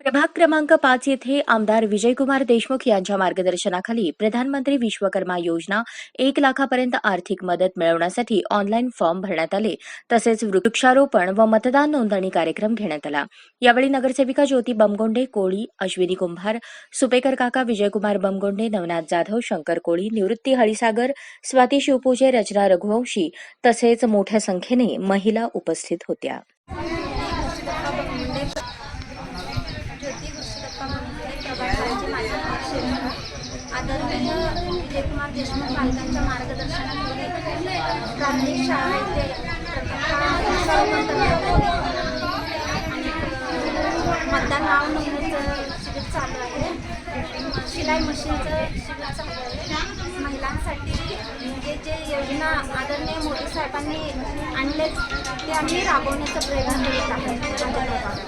प्रभाग क्रमांक पाच येथे आमदार विजयकुमार देशमुख यांच्या मार्गदर्शनाखाली प्रधानमंत्री विश्वकर्मा योजना एक लाखापर्यंत आर्थिक मदत मिळवण्यासाठी ऑनलाईन फॉर्म भरण्यात आले. तसेच वृक्षारोपण व मतदान नोंदणी कार्यक्रम घेण्यात आला. यावेळी नगरसेविका ज्योती बमगोंडे कोळी अश्विनी कुंभार सुपेकर काका विजयकुमार बमगोंडे नवनाथ जाधव शंकर कोळी निवृत्ती हळीसागर स्वाती शिवपूजे रचना रघुवंशी तसेच मोठ्या संख्येने महिला उपस्थित होत्या. प्रभागाचे मार्गदर्शन आदरणीय विजयकुमार देशमुख पालकांच्या मार्गदर्शनाखाली प्राथमिक शाळा येथे मतदान नाव नोंदणीचं शिबिर चालू आहे शिलाई मशीनचं शिबिर चालू आहे महिलांसाठी म्हणजे जे योजना आदरणीय मोदी साहेबांनी आणले ते आम्ही राबवण्याचा प्रयत्न करत आहे